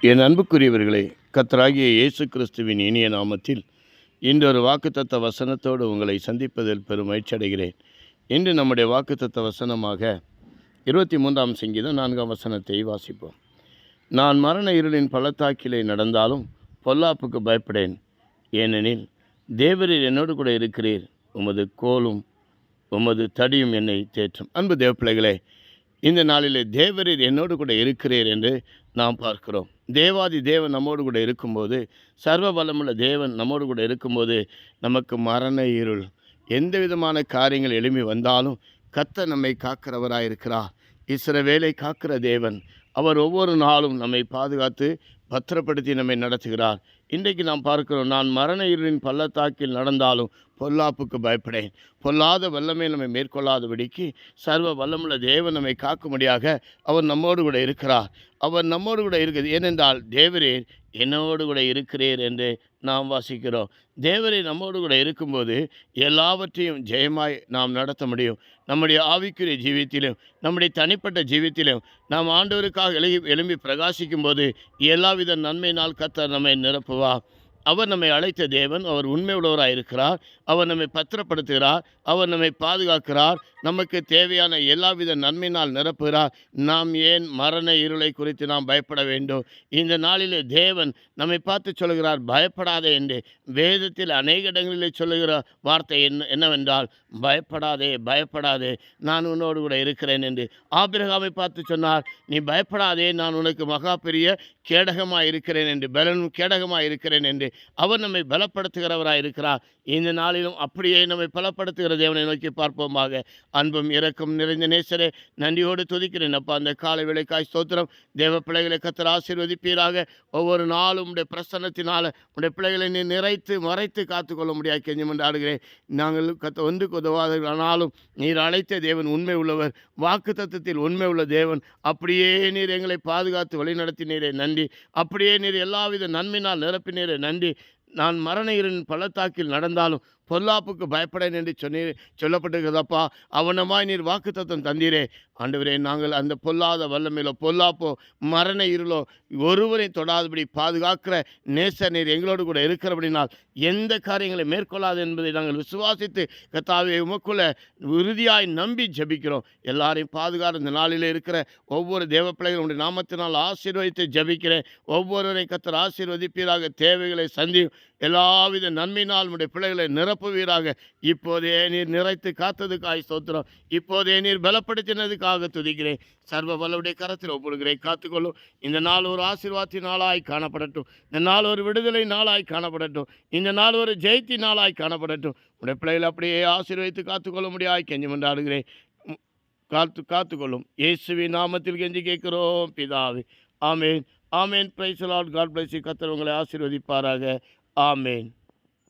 என் அன்புக்குரியவர்களே கத்தராகிய இயேசு கிறிஸ்துவின் இனிய நாமத்தில் இன்று ஒரு வாக்குத்தத்த வசனத்தோடு உங்களை சந்திப்பதில் பெரும் மகிழ்ச்சி அடைகிறேன். இன்று நம்முடைய வாக்குத்தத்த வசனமாக இருபத்தி மூன்றாம் சங்கீதம் நான்காம் வசனத்தை வாசிப்போம். நான் மரண இருளின் பள்ளத்தாக்கிலே நடந்தாலும் பொல்லாப்புக்கு பயப்படேன். ஏனெனில் தேவரீர் என்னோடு கூட இருக்கிறீர். உமது கோலும் உமது தடியும் என்னை தேற்றும். அன்பு தேவப்பிள்ளைகளே இந்த நாளிலே தேவரீர் என்னோடு கூட இருக்கிறீர் என்று நாம் பார்க்கிறோம். தேவாதி தேவன் நம்மோடு கூட இருக்கும்போது சர்வ பலமுள்ள தேவன் நம்மோடு கூட இருக்கும்போது நமக்கு மரண இருள். எந்த விதமான காரியங்கள் எழும்பி வந்தாலும் கத்த நம்மை காக்கிறவராயிருக்கிறார் வேலை காக்கிற தேவன் அவர் ஒவ்வொரு நாளும் நம்மை பாதுகாத்து பத்திரப்படுத்தி நம்மை நடத்துகிறார். இன்றைக்கு நாம் பார்க்கிறோம் நான் மரண இருளின் பள்ளத்தாக்கில் நடந்தாலும் பொல்லாப்புக்கு பயப்படேன். பொல்லாத வல்லமை நம்மை மேற்கொள்ளாதபடிக்கு சர்வ வல்லமுள்ள தேவன் நம்மை காக்கும்படியாக அவர் நம்மோடு கூட இருக்கிறார். அவர் நம்மோடு கூட இருக்குது ஏனென்றால் தேவரே என்னோடு கூட இருக்கிறீர் என்று நாம் வாசிக்கிறோம். தேவரை நம்மோடு கூட இருக்கும்போது எல்லாவற்றையும் ஜெயமாய் நாம் நடத்த முடியும். நம்முடைய ஆவிக்குரிய ஜீவித்திலும் நம்முடைய தனிப்பட்ட ஜீவித்திலும் நாம் ஆண்டவருக்காக எழு எழும்பி பிரகாசிக்கும் போது எல்லாவித நன்மையினால் கத்த நம்மை நிரப்புவா அவர் நம்மை அழைத்த தேவன் அவர் உண்மை உள்ளவராக இருக்கிறார் அவர் நம்மை பத்திரப்படுத்துகிறார். அவர் நம்மை பாதுகாக்கிறார். நமக்கு தேவையான எல்லாவித நன்மையினால் நிரப்புகிறார். நாம் ஏன் மரண இருளை குறித்து நாம் பயப்பட வேண்டும்? இந்த நாளிலே தேவன் நம்மை பார்த்து சொல்கிறார் பயப்படாதே என்று. வேதத்தில் அநேக இடங்களிலே சொல்லுகிற வார்த்தை என்ன என்னவென்றால் பயப்படாதே பயப்படாதே நான் உன்னோடு கூட இருக்கிறேன் என்று. ஆபிரகாமை பார்த்து சொன்னார் நீ பயப்படாதே நான் உனக்கு மகா பெரிய கேடகமாக இருக்கிறேன் என்று. பலனும் கேடகமாக இருக்கிறேன் என்று. அவர் நம்மை பலப்படுத்துகிறவராக இருக்கிறார். இந்த நாளிலும் அப்படியே நம்மை பலப்படுத்துகிற தேவனை நோக்கி பார்ப்போமாக. அன்பும் இறக்கும் நிறைந்த நேசரே நன்றியோடு துதிக்கிறேன். அப்பா அந்த காலை விளைக்காய் ஸ்தோத்திரம். தேவ பிள்ளைகளை கத்தர் ஆசீர்வதிப்பீராக. ஒவ்வொரு நாளும் உடைய பிரசன்னத்தினால உடைய பிள்ளைகளை நீ நிறைத்து மறைத்து காத்துக்கொள்ள முடியாது கெஞ்சம் என்று ஆடுகிறேன். நாங்கள் கத்த ஒன்றுக்கு உதவாதவர்கள் ஆனாலும் நீர் அழைத்த தேவன் உண்மை உள்ளவர். வாக்கு தத்துவத்தில் உண்மை உள்ள தேவன். அப்படியே நீர் எங்களை பாதுகாத்து வழிநடத்தினீரே. நன்றி. அப்படியே நீர் எல்லாவித நன்மையினால் நிரப்பினீரே. நன்றி. நான் மரண இருளின் பள்ளத்தாக்கில் நடந்தாலும் பொல்லாப்புக்கு பயப்படேன் என்று சொன்னீர் சொல்லப்பட்டிருக்கிறதப்பா அவனமாய் நீர் வாக்குத்தத்தம் தந்தீரே. ஆண்டவரே நாங்கள் அந்த பொல்லாத வல்லமையிலோ பொல்லாப்போ மரண இருளோ ஒருவரை தொடாதபடி பாதுகாக்கிற நேச நீர் எங்களோடு கூட இருக்கிறபடினால் எந்த காரியங்களை மேற்கொள்ளாது என்பதை நாங்கள் விசுவாசித்து கத்தாவை உமக்குள்ள உறுதியாய் நம்பி ஜெபிக்கிறோம். எல்லாரையும் பாதுகாத்து இந்த நாளில் இருக்கிற ஒவ்வொரு தேவ பிள்ளைகளுடைய நாமத்தினால் ஆசீர்வதித்து ஜபிக்கிறேன். ஒவ்வொருவரை கத்தர் ஆசீர்வதிப்பீராக. தேவைகளை சந்தி எல்லாவித நன்மையினால் நம்முடைய பிள்ளைகளை நிரப்புவீராக இப்போதே நீர் நிறைத்து காத்ததுக்காய் ஸ்தோத்திரம். இப்போதே நீர் பலப்படுத்தினதுக்காக துதிக்கிறேன். சர்வ வல்லவுடைய கரத்தில் ஒப்புடுகிறேன். காத்துக்கொள்ளும். இந்த நாள் ஒரு ஆசீர்வாத்தி நாளாய் காணப்படட்டும். இந்த நாள் ஒரு விடுதலை நாளாய் காணப்படட்டும். இந்த நாள் ஒரு ஜெயத்தி நாளாய் காணப்படட்டும். உடைய பிள்ளைகள் அப்படியே ஆசீர்வதித்து காத்துக்கொள்ள முடியாய் கெஞ்சி மன்றாடுகிறேன். காத்து காத்துக்கொள்ளும். இயேசுவின் நாமத்தில் கெஞ்சி கேட்கிறோம் பிதாவே. ஆமேன். ஆமேன். பிரைஸ் லார்ட் காட் பிளஸ் கத்தர் உங்களை ஆசீர்வதிப்பாராக. ஆமேன்.